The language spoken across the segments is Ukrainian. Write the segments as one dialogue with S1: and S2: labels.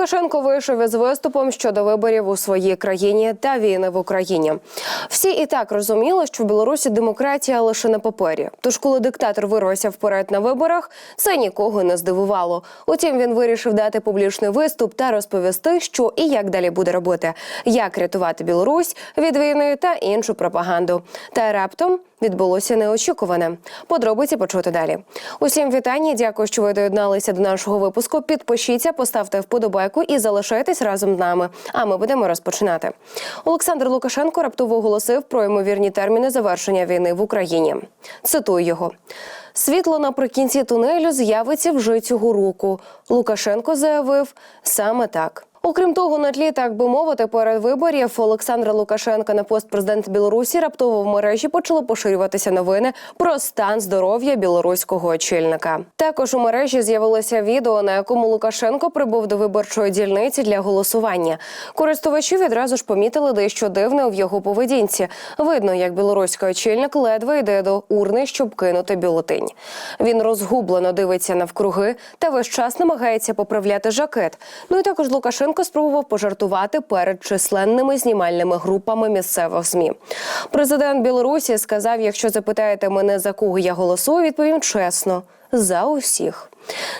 S1: Лукашенко вийшов із виступом щодо виборів у своїй країні та війни в Україні. Всі і так розуміли, що в Білорусі демократія лише на папері. Тож, коли диктатор вирвався вперед на виборах, це нікого не здивувало. Утім, він вирішив дати публічний виступ та розповісти, що і як далі буде робити, як рятувати Білорусь від війни та іншу пропаганду. Та раптом відбулося неочікуване. Подробиці почути далі. Усім вітання. Дякую, що ви доєдналися до нашого випуску. Підпишіться, поставте вподобайку і залишайтесь разом з нами. А ми будемо розпочинати. Олександр Лукашенко раптово оголосив про ймовірні терміни завершення війни в Україні. Цитую його. Світло наприкінці тунелю з'явиться вже цього року. Лукашенко заявив саме так. Окрім того, на тлі, так би мовити, перед виборів Олександра Лукашенка на пост президента Білорусі раптово в мережі почали поширюватися новини про стан здоров'я білоруського очільника. Також у мережі з'явилося відео, на якому Лукашенко прибув до виборчої дільниці для голосування. Користувачі відразу ж помітили дещо дивне в його поведінці. Видно, як білоруський очільник ледве йде до урни, щоб кинути бюлетень. Він розгублено дивиться навкруги та весь час намагається поправляти жакет. Ну і також Лукашенко спробував пожартувати перед численними знімальними групами місцевих змі. Президент Білорусі сказав: якщо запитаєте мене за кого я голосую, відповім чесно за усіх.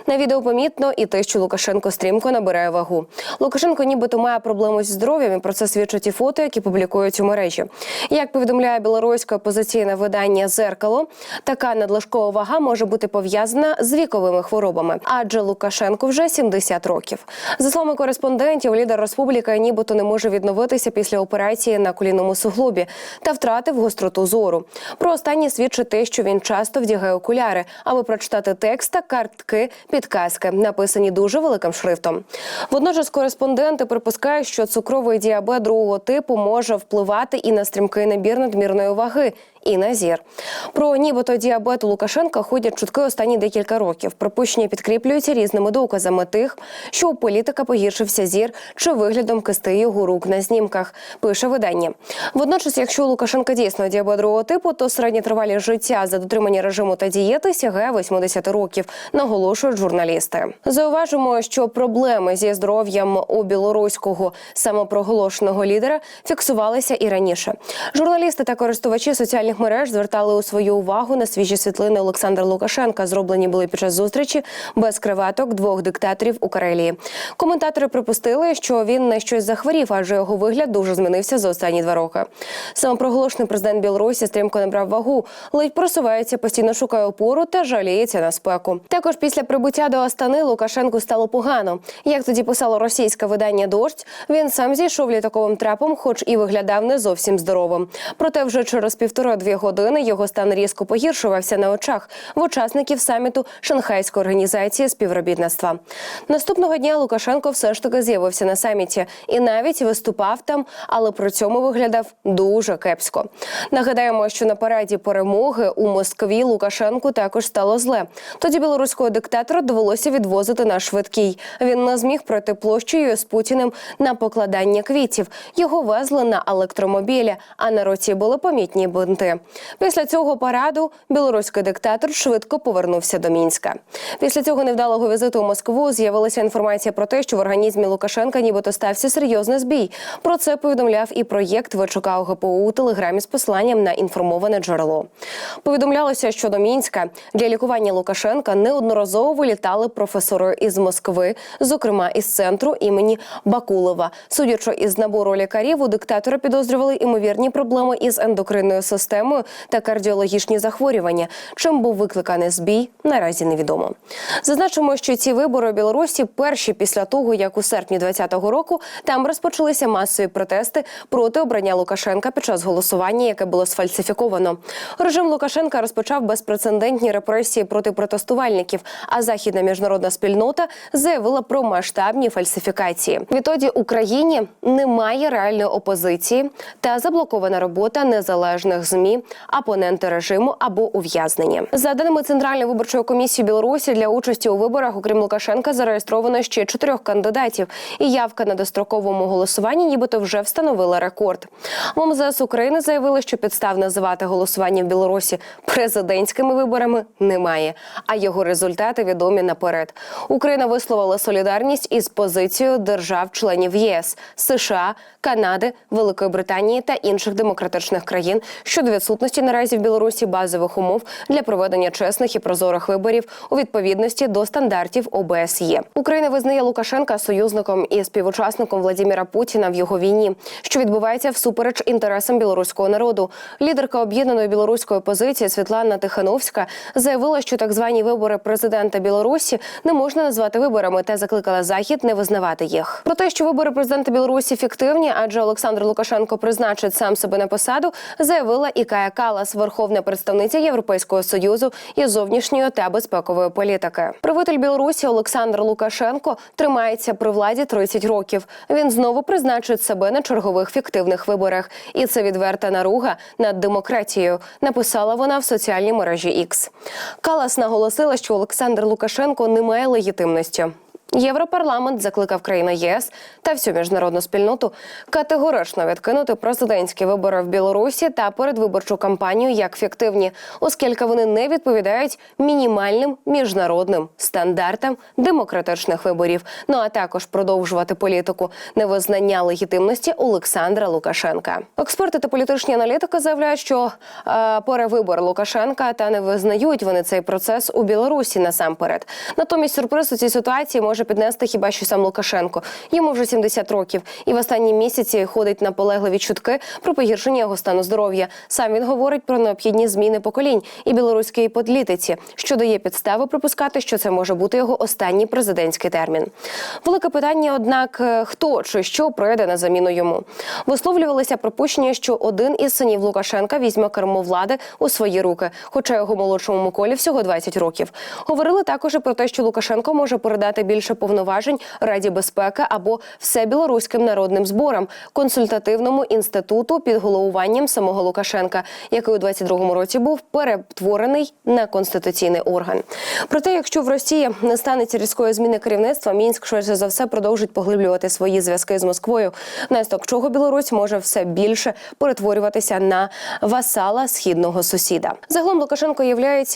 S1: На відео помітно і те, що Лукашенко стрімко набирає вагу. Лукашенко нібито має проблему зі здоров'ям. і Про це свідчать і фото, які публікують у мережі. Як повідомляє білоруське опозиційне видання Зеркало, така надлишкова вага може бути пов'язана з віковими хворобами, адже Лукашенко вже 70 років. За словами кореспондентів, лідер республіки нібито не може відновитися після операції на колінному суглобі та втратив гостроту зору. Про останнє свідчить те, що він часто вдягає окуляри, аби прочитати текст та картки підказки, написані дуже великим шрифтом. Водночас кореспонденти припускають, що цукровий діабет другого типу може впливати і на стрімкий набір надмірної ваги. І на зір про нібито діабет Лукашенка ходять чутки останні декілька років. Припущення підкріплюються різними доказами тих, що у політика погіршився зір чи виглядом кисти його рук на знімках. Пише видання. Водночас, якщо Лукашенка дійсно діабет другого типу, то середня тривалість життя за дотримання режиму та дієти сягає 80 років. Наголошують журналісти. Зауважимо, що проблеми зі здоров'ям у білоруського самопроголошеного лідера фіксувалися і раніше. Журналісти та користувачі соціальних мереж звертали у свою увагу на свіжі світлини Олександра Лукашенка. Зроблені були під час зустрічі без криваток двох диктаторів у Карелії. Коментатори припустили, що він на щось захворів, адже його вигляд дуже змінився за останні два роки. Самопроголошений президент Білорусі стрімко набрав вагу, ледь просувається, постійно шукає опору та жаліється на спеку. Також після прибуття до Астани Лукашенку стало погано. Як тоді писало російське видання Дождь, він сам зійшов літаковим трапом, хоч і виглядав не зовсім здоровим. Проте вже через півтора-дві години його стан різко погіршувався на очах в учасників саміту Шанхайської організації співробітництва. Наступного дня Лукашенко все ж таки з'явився на саміті і навіть виступав там, але при цьому виглядав дуже кепсько. Нагадаємо, що на параді перемоги у Москві Лукашенку також стало зле. Тоді білоруського диктатора довелося відвозити на швидкій. Він не зміг пройти площею з Путіним на покладання квітів. Його везли на електромобілі, а на руці були помітні бинти. Після цього параду білоруський диктатор швидко повернувся до мінська. Після цього невдалого візиту у Москву з'явилася інформація про те, що в організмі Лукашенка нібито стався серйозний збій. Про це повідомляв і проєкт ВЧК ОГПУ у телеграмі з посиланням на інформоване джерело. Повідомлялося, що до мінська для лікування Лукашенка неодноразово вилітали професори із Москви, зокрема із центру імені Бакулова. Судячи із набору лікарів, у диктатора підозрювали імовірні проблеми із ендокринною системою та кардіологічні захворювання. Чим був викликаний збій, наразі невідомо. Зазначимо, що ці вибори у Білорусі перші після того, як у серпні 2020 року там розпочалися масові протести проти обрання Лукашенка під час голосування, яке було сфальсифіковано. Режим Лукашенка розпочав безпрецедентні репресії проти протестувальників. А західна міжнародна спільнота заявила про масштабні фальсифікації. Відтоді Україні немає реальної опозиції та заблокована робота незалежних змі, опоненти режиму або ув'язнені. За даними Центральної виборчої комісії Білорусі для участі у виборах, окрім Лукашенка, зареєстровано ще чотирьох кандидатів, і явка на достроковому голосуванні, нібито вже встановила рекорд. В МЗС України заявили, що підстав називати голосування в Білорусі президентськими виборами немає, а його результати відомі наперед. Україна висловила солідарність із позицією держав-членів ЄС, США, Канади, Великої Британії та інших демократичних країн щодо відсутності наразі в Білорусі базових умов для проведення чесних і прозорих виборів у відповідності до стандартів ОБСЄ. Україна визнає Лукашенка союзником і співучасником Владіміра Путіна в його війні, що відбувається всупереч інтересам білоруського народу. Лідерка об'єднаної білоруської опозиції Світлана Тихановська заявила, що так звані вибори президента Білорусі не можна назвати виборами та закликала захід не визнавати їх. Про те, що вибори президента Білорусі фіктивні, адже Олександр Лукашенко призначить сам себе на посаду, заявила і Кая Калас, верховна представниця Європейського союзу із зовнішньої та безпекової політики. Правитель Білорусі Олександр Лукашенко тримається при владі 30 років. Він знову призначить себе на чергових фіктивних виборах, і це відверта наруга над демократією. Написала вона в соціальній мережі X. Калас наголосила, що Олександр Лукашенко не має легітимності. Європарламент закликав країни ЄС та всю міжнародну спільноту категорично відкинути президентські вибори в Білорусі та передвиборчу кампанію як фіктивні, оскільки вони не відповідають мінімальним міжнародним стандартам демократичних виборів. Ну а також продовжувати політику невизнання легітимності Олександра Лукашенка. Експерти та політичні аналітики заявляють, що е, перевибор Лукашенка та не визнають вони цей процес у Білорусі насамперед. Натомість сюрприз у цій ситуації може піднести хіба що сам Лукашенко. Йому вже 70 років, і в останні місяці ходить наполегливі чутки про погіршення його стану здоров'я. Сам він говорить про необхідні зміни поколінь і білоруської політиці, що дає підстави припускати, що це може бути його останній президентський термін. Велике питання, однак, е, хто чи що пройде на заміну йому. Висловлювалися припущення, що один із синів Лукашенка візьме кермо влади у свої руки, хоча його молодшому Миколі всього 20 років. Говорили також про те, що Лукашенко може передати більше повноважень Раді безпеки або всебілоруським народним зборам, консультативному інституту під головуванням самого Лукашенка, який у 22-му році був перетворений на конституційний орган. Проте, якщо в Росії не станеться різкої зміни керівництва, мінськ швидше за все продовжить поглиблювати свої зв'язки з Москвою. Наслідок чого Білорусь може все більше перетворюватися на васала східного сусіда. Загалом Лукашенко є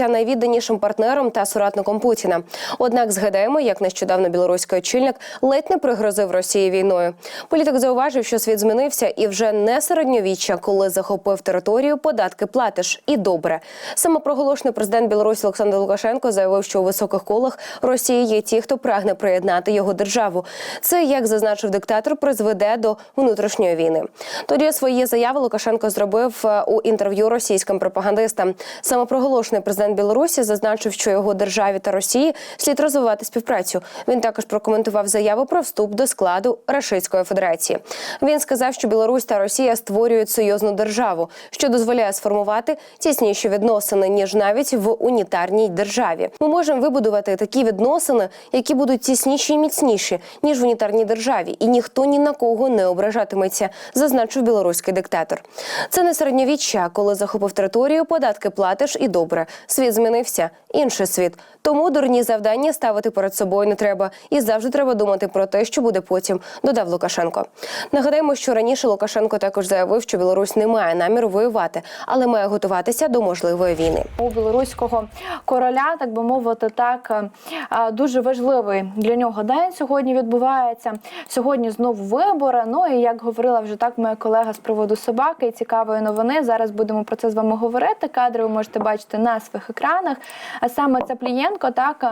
S1: найвідданішим партнером та соратником Путіна. Однак згадаємо, як нещодавно білоруський очільник ледь не пригрозив Росії війною. Політик зауважив, що світ змінився, і вже не середньовіччя, коли захопив територію, податки платиш. І добре. Самопроголошений президент Білорусі Олександр Лукашенко заявив, що у високих колах Росії є ті, хто прагне приєднати його державу. Це як зазначив диктатор, призведе до внутрішньої війни. Тоді свої заяви Лукашенко зробив е, у інтерв'ю російським пропагандистам. Самопроголошений президент Білорусі зазначив, що його державі та Росії слід розвивати співпрацю. Також прокоментував заяву про вступ до складу Рашистської Федерації. Він сказав, що Білорусь та Росія створюють союзну державу, що дозволяє сформувати тісніші відносини ніж навіть в унітарній державі. Ми можемо вибудувати такі відносини, які будуть тісніші і міцніші ніж в унітарній державі, і ніхто ні на кого не ображатиметься, зазначив білоруський диктатор. Це не середньовіччя, коли захопив територію, податки платиш і добре. Світ змінився, інший світ. Тому дурні завдання ставити перед собою не треба, і завжди треба думати про те, що буде потім. Додав Лукашенко. Нагадаємо, що раніше Лукашенко також заявив, що Білорусь не має наміру воювати, але має готуватися до можливої війни.
S2: у білоруського короля, так би мовити, так е, дуже важливий для нього день сьогодні відбувається. Сьогодні знову вибори. Ну і як говорила вже так моя колега з приводу собаки і цікавої новини. Зараз будемо про це з вами говорити. Кадри ви можете бачити на своїх екранах. А саме Цаплієнко так.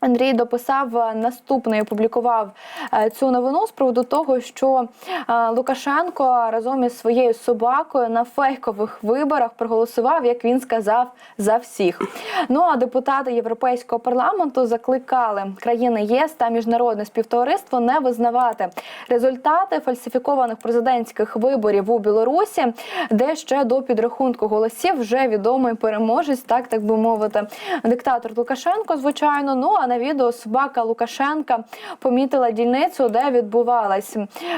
S2: Андрій дописав е, наступне і опублікував е, цю новину з приводу того, що е, Лукашенко разом із своєю собакою на фейкових виборах проголосував, як він сказав, за всіх. Ну а депутати Європейського парламенту закликали країни єС та міжнародне співтовариство не визнавати результати фальсифікованих президентських виборів у Білорусі, де ще до підрахунку голосів вже відомий переможець, так так би мовити, диктатор Лукашенко, звичайно. Ну а на відео собака Лукашенка помітила дільницю, де відбувалась,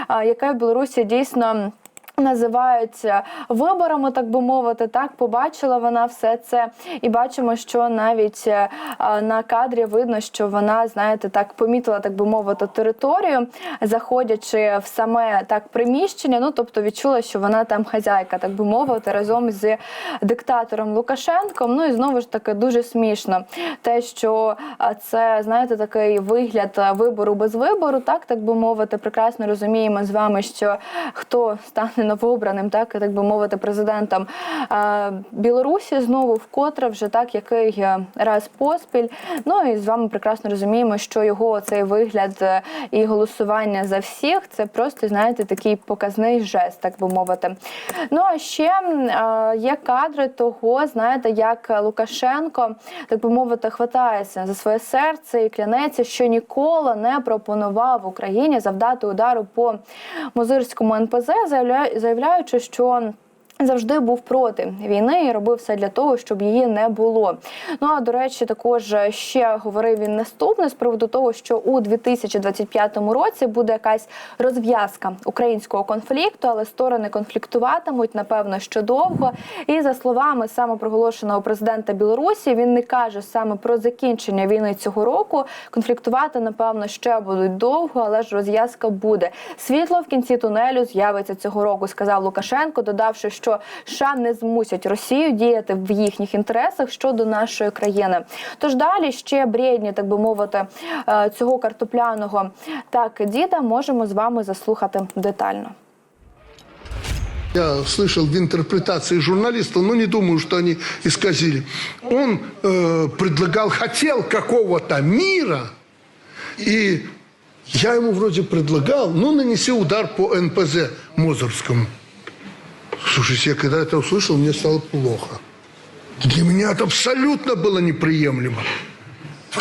S2: яка в Білорусі дійсно. Називають е, виборами, так би мовити, так побачила вона все це, і бачимо, що навіть е, на кадрі видно, що вона, знаєте, так помітила, так би мовити, територію, заходячи в саме так приміщення. Ну тобто відчула, що вона там хазяйка, так би мовити, разом з диктатором Лукашенком. Ну і знову ж таки дуже смішно, те, що це знаєте, такий вигляд вибору без вибору, так так би мовити, прекрасно розуміємо з вами, що хто стане новообраним, так так би мовити, президентом Білорусі знову вкотре вже так який е, раз поспіль. Ну і з вами прекрасно розуміємо, що його цей вигляд е, і голосування за всіх це просто знаєте такий показний жест, так би мовити. Ну а ще є кадри того, знаєте, як Лукашенко, так би мовити, хватається за своє серце і клянеться, що ніколи не пропонував Україні завдати удару по Мозирському НПЗ, заявляючи, що. Завжди був проти війни і робив все для того, щоб її не було. Ну а до речі, також ще говорив він наступне з приводу того, що у 2025 році буде якась розв'язка українського конфлікту, але сторони конфліктуватимуть напевно що довго. І за словами самопроголошеного президента Білорусі, він не каже саме про закінчення війни цього року. Конфліктувати напевно ще будуть довго, але ж розв'язка буде. Світло в кінці тунелю з'явиться цього року, сказав Лукашенко, додавши, що США не змусять Росію діяти в їхніх інтересах щодо нашої країни. Тож далі ще бредні, так би мовити, е, цього картопляного так діда можемо з вами заслухати детально.
S3: Я слышал в интерпретации журналистов, но не думаю, что они исказили. Он э, предлагал, хотел какого-то мира, и я ему вроде предлагал, ну, нанеси удар по НПЗ Мозорскому. Слушайте, я когда это услышал, мне стало плохо. Для меня это абсолютно было неприемлемо.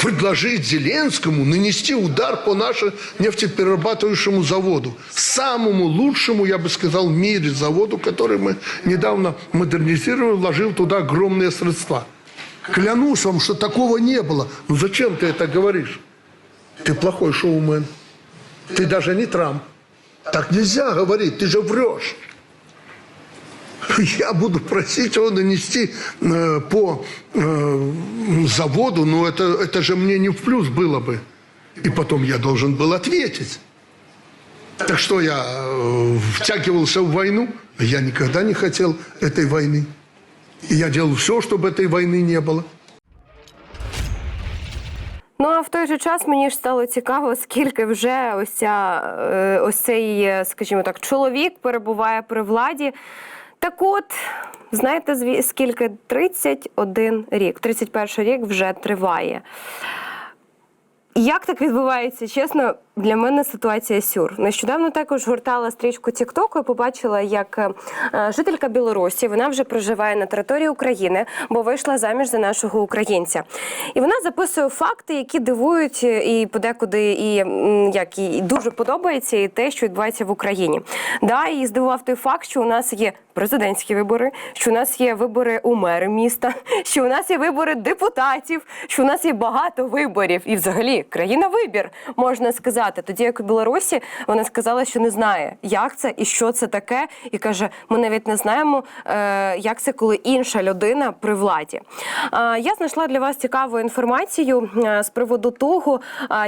S3: Предложить Зеленскому нанести удар по нашему нефтеперерабатывающему заводу. Самому лучшему, я бы сказал, в мире заводу, который мы недавно модернизировали, вложил туда огромные средства. Клянусь вам, что такого не было. Ну зачем ты это говоришь? Ты плохой шоумен. Ты даже не Трамп. Так нельзя говорить, ты же врешь. Я буду просить его нанести э, по э, заводу, но это, это же мне не в плюс было бы. И потом я должен был ответить. Так что я э, втягивался в войну? Я никогда не хотел этой войны. И я делал все, чтобы этой войны не было.
S1: Ну а в той же час мені ж стало цікаво, скільки вже ось ця е, ось цей, е, скажімо так, чоловік перебуває при владі. Так от, знаєте, скільки? 31 рік. 31 рік вже триває. Як так відбувається? Чесно, для мене ситуація сюр. Нещодавно також гортала стрічку Тіктоку і побачила, як е, жителька Білорусі вона вже проживає на території України, бо вийшла заміж за нашого українця. І вона записує факти, які дивують е, і подекуди, і як і дуже подобається, і те, що відбувається в Україні. Да, і здивував той факт, що у нас є президентські вибори, що у нас є вибори у мери міста, що у нас є вибори депутатів, що у нас є багато виборів, і взагалі країна вибір можна сказати. Тоді як у Білорусі вона сказала, що не знає, як це і що це таке, і каже: ми навіть не знаємо, е, як це, коли інша людина при владі. Я знайшла для вас цікаву інформацію е, з приводу того,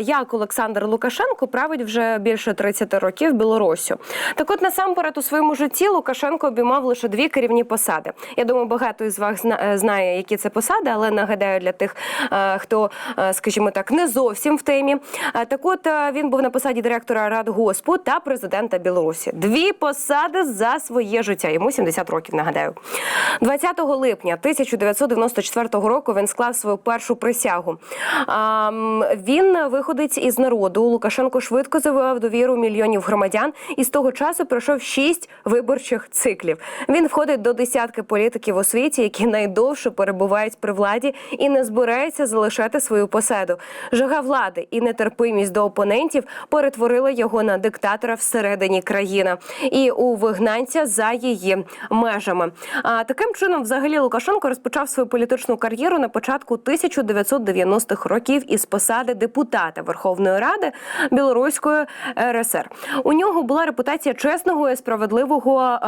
S1: як Олександр Лукашенко править вже більше 30 років Білорусю. Так, от насамперед у своєму житті Лукашенко обіймав лише дві керівні посади. Я думаю, багато із вас е, знає, які це посади, але нагадаю для тих, е, хто, е, скажімо так, не зовсім в темі. Так, от він був на посаді директора Радгоспу та президента Білорусі. Дві посади за своє життя. Йому 70 років. Нагадаю, 20 липня 1994 року він склав свою першу присягу. Він виходить із народу. Лукашенко швидко завоював довіру мільйонів громадян і з того часу пройшов шість виборчих циклів. Він входить до десятки політиків у світі, які найдовше перебувають при владі і не збирається залишати свою посаду. Жага влади і нетерпимість до опонентів перетворили його на диктатора всередині країни і у вигнанця за її межами. А таким чином, взагалі, Лукашенко розпочав свою політичну кар'єру на початку 1990-х років із посади депутата Верховної Ради Білоруської РСР. У нього була репутація чесного і справедливого е,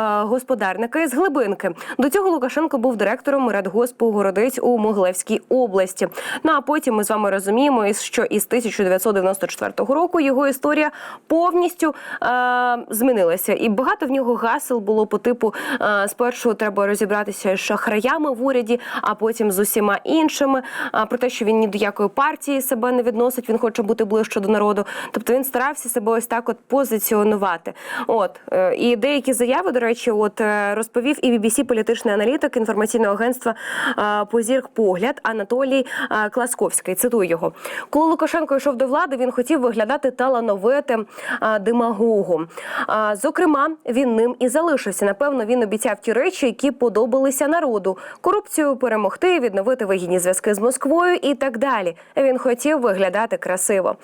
S1: господарника із глибинки. До цього Лукашенко був директором радгоспу Городець у Могилевській області. Ну а потім ми з вами розуміємо, що із 1994 року його історія повністю е, змінилася, і багато в нього гасел було по типу: е, спершу треба розібратися з шахраями в уряді, а потім з усіма іншими. А про те, що він ні до якої партії себе не відносить, він хоче бути ближче до народу. Тобто він старався себе ось так от позиціонувати. От е, і деякі заяви, до речі, от е, розповів і BBC політичний аналітик інформаційного агентства е, Позірк Погляд Анатолій е, Класковський. Цитую його. Коли Лукашенко йшов до влади, він хотів виглядати талановитим е, демагогом. Зокрема, він ним і залишився. Напевно, він обіцяв ті речі, які подобалися народу: корупцію перемогти, відновити вигідні зв'язки з Москвою і так далі. Він хотів виглядати красиво.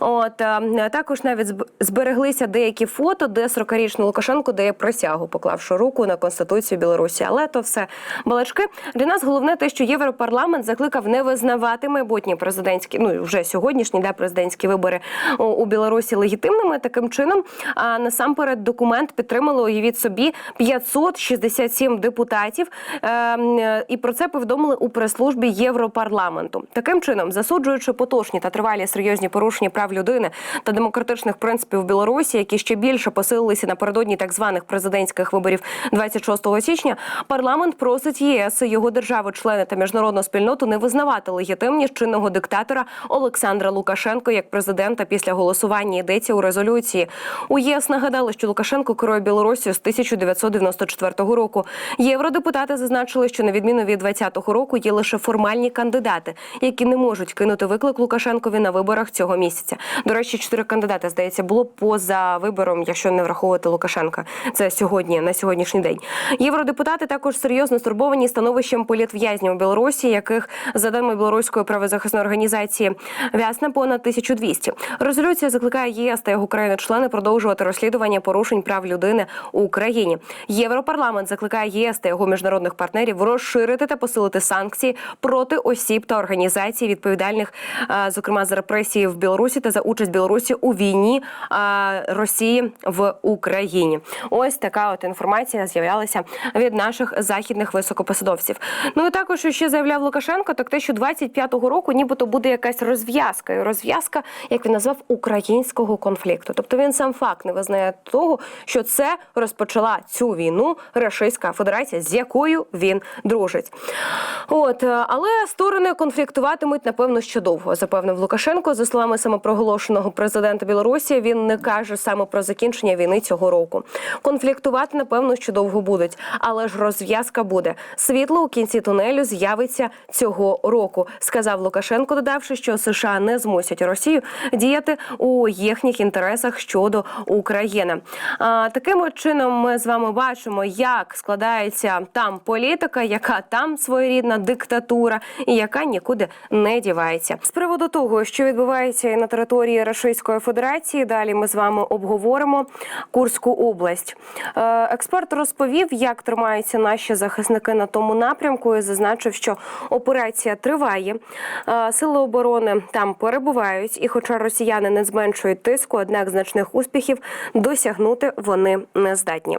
S1: От е, також навіть збереглися деякі фото, де 40-річний Лукашенко дає присягу, поклавши руку на конституцію Білорусі. Але то все балачки. Для нас головне те, що Європарламент закликав не визнавати майбутні президентські, ну вже сьогоднішні да, президентські вибори у, Білорусі легітимними. Таким чином, а насамперед документ підтримали уявіть собі 567 депутатів. Е, і про це повідомили у прес-службі Європарламенту. Таким чином, засуджуючи поточні та тривалі серйозні порушення прав людини та демократичних принципів Білорусі, які ще більше посилилися напередодні так званих президентських виборів 26 січня, парламент просить ЄС, його держави-члени та міжнародну спільноту не визнавати легітимність чинного диктатора Олександра Лукашенко як президента після голосування. Йдеться у резолюції. У ЄС нагадали, що Лукашенко керує Білорусію з 1994 року. Євродепутати зазначили, що на відміну від 2020 року є лише формальні кандидати, які не можуть кинути виклик Лукашенкові на виборах цього місяця. До речі, чотири кандидати здається було поза вибором, якщо не враховувати Лукашенка. Це сьогодні на сьогоднішній день. Євродепутати також серйозно стурбовані становищем політв'язнів у Білорусі, яких за даними білоруської правозахисної організації в'ясне понад 1200. Резолюція закликає ЄС та його країни-члени продовжувати розслідування порушень прав людини у Україні. Європарламент закликає ЄС та його міжнародних партнерів розширити та посилити санкції проти осіб та організацій, відповідальних, е, зокрема за репресії в Білорусі та за участь Білорусі у війні е, Росії в Україні. Ось така от інформація з'являлася від наших західних високопосадовців. Ну і також ще заявляв Лукашенко, так те, що 25-го року, нібито буде якась розв'язка, і розв'язка, як він назвав, українського конфлікту. Тобто він сам факт не визнає того, що це розпочала цю війну Російська Федерація, з якою він дружить. От але сторони конфліктуватимуть напевно ще довго, запевнив Лукашенко. За словами самопроголошеного президента Білорусі, він не каже саме про закінчення війни цього року. Конфліктувати напевно ще довго будуть, але ж розв'язка буде. Світло у кінці тунелю з'явиться цього року, сказав Лукашенко, додавши, що США не змусять Росію діяти у їхніх інтересах щодо України. А, таким чином ми з вами бачимо, як складається там політика, яка там своєрідна диктатура, і яка нікуди не дівається. З приводу того, що відбувається і на території Російської Федерації, далі ми з вами обговоримо Курську область. Е, Експерт розповів, як тримаються наші захисники на тому напрямку, і зазначив, що операція триває. Сили оборони там перебувають, і, хоча росіяни не зменшують тиску, однак значних успіхів досягнути вони не здатні.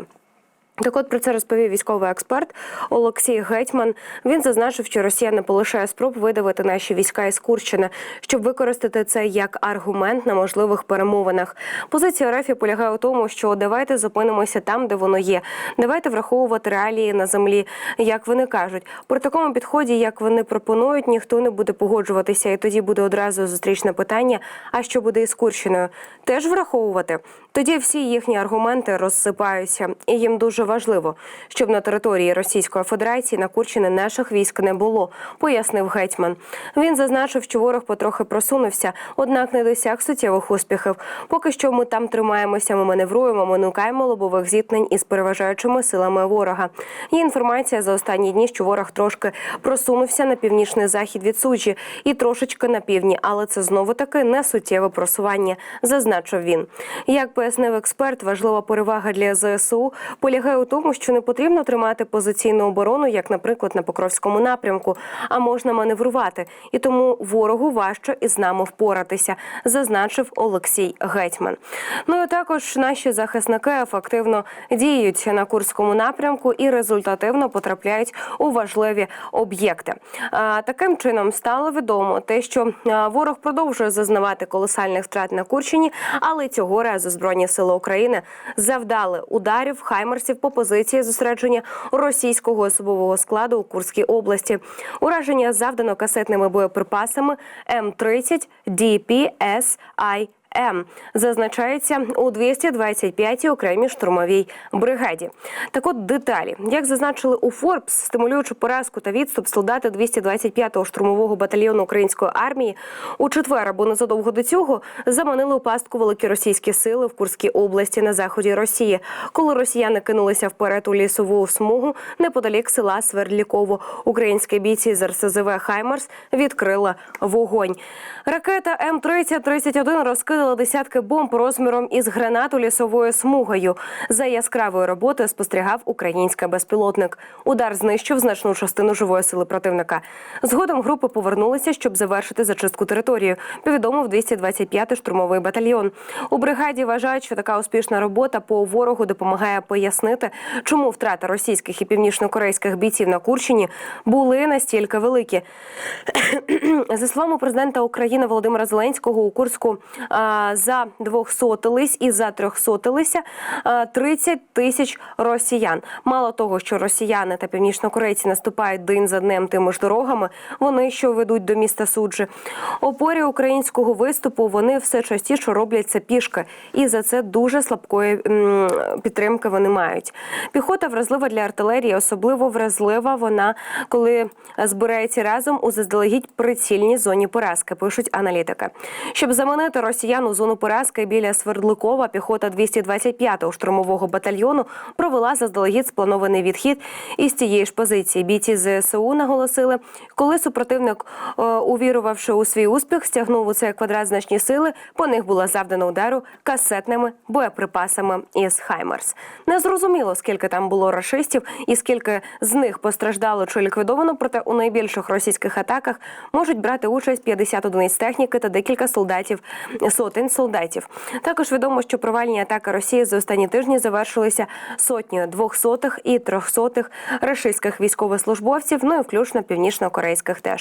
S1: Так от про це розповів військовий експерт Олексій Гетьман. Він зазначив, що Росія не полишає спроб видавити наші війська із Курщини, щоб використати це як аргумент на можливих перемовинах. Позиція РФ полягає у тому, що давайте зупинимося там, де воно є. Давайте враховувати реалії на землі, як вони кажуть. При такому підході, як вони пропонують, ніхто не буде погоджуватися, і тоді буде одразу зустрічне питання: а що буде із Курщиною? Теж враховувати. Тоді всі їхні аргументи розсипаються, і їм дуже важливо, щоб на території Російської Федерації на Курщини наших військ не було, пояснив гетьман. Він зазначив, що ворог потрохи просунувся, однак не досяг суттєвих успіхів. Поки що ми там тримаємося, ми маневруємо, ми уникаємо лобових зіткнень із переважаючими силами ворога. Є інформація за останні дні, що ворог трошки просунувся на північний захід від суджі і трошечки на півдні, але це знову таки не суттєве просування, зазначив він. Як пояснив експерт, важлива перевага для ЗСУ полягає у тому, що не потрібно тримати позиційну оборону, як, наприклад, на Покровському напрямку, а можна маневрувати, і тому ворогу важче із нами впоратися, зазначив Олексій Гетьман. Ну і також наші захисники ефективно діють на Курському напрямку і результативно потрапляють у важливі об'єкти. Таким чином стало відомо те, що ворог продовжує зазнавати колосальних втрат на Курщині, але цього разу збройні сили України завдали ударів хаймерсів по позиції зосередження російського особового складу у Курській області. Ураження завдано касетними боєприпасами М30 DPSI М зазначається у 225-й окремій штурмовій бригаді. Так от деталі, як зазначили у Форбс, стимулюючи поразку та відступ, солдати 225-го штурмового батальйону української армії у четвер або незадовго до цього заманили у пастку великі російські сили в Курській області на заході Росії, коли росіяни кинулися вперед у лісову смугу неподалік села Свердліково. Українські бійці з РСЗВ Хаймерс відкрили вогонь. Ракета М-30-31 розкидала десятки бомб розміром із гранату лісовою смугою. За яскравою роботою спостерігав український безпілотник. Удар знищив значну частину живої сили противника. Згодом групи повернулися, щоб завершити зачистку території. Повідомив 225-й штурмовий батальйон. У бригаді вважають, що така успішна робота по ворогу допомагає пояснити, чому втрати російських і північнокорейських бійців на Курщині були настільки великі. За словами президента України Володимира Зеленського, у Курську за двохсотились і за трьохсотилися а, 30 тисяч росіян. Мало того, що росіяни та північнокорейці наступають день за днем тими ж дорогами, вони що ведуть до міста суджі. Опорі українського виступу вони все частіше роблять це пішки, і за це дуже слабкої підтримки вони мають. Піхота вразлива для артилерії, особливо вразлива вона, коли збирається разом у заздалегідь прицільній зоні поразки, пишуть аналітики. Щоб заманити росіян у зону поразки біля Свердликова, піхота 225-го штурмового батальйону провела заздалегідь спланований відхід із тієї ж позиції. Бійці ЗСУ наголосили, коли супротивник, е, увірувавши у свій успіх, стягнув у цей квадрат значні сили, по них було завдано удару касетними боєприпасами із Хаймерс. Незрозуміло, скільки там було рашистів і скільки з них постраждало чи ліквідовано, проте у найбільших російських атаках можуть брати участь 50 одиниць техніки та декілька солдатів, сотень солдатів. Також відомо, що провальні атаки Росії за останні тижні завершилися сотнею двохсотих і трьохсотих рашистських військовослужбовців, ну і включно північно-корейських теж.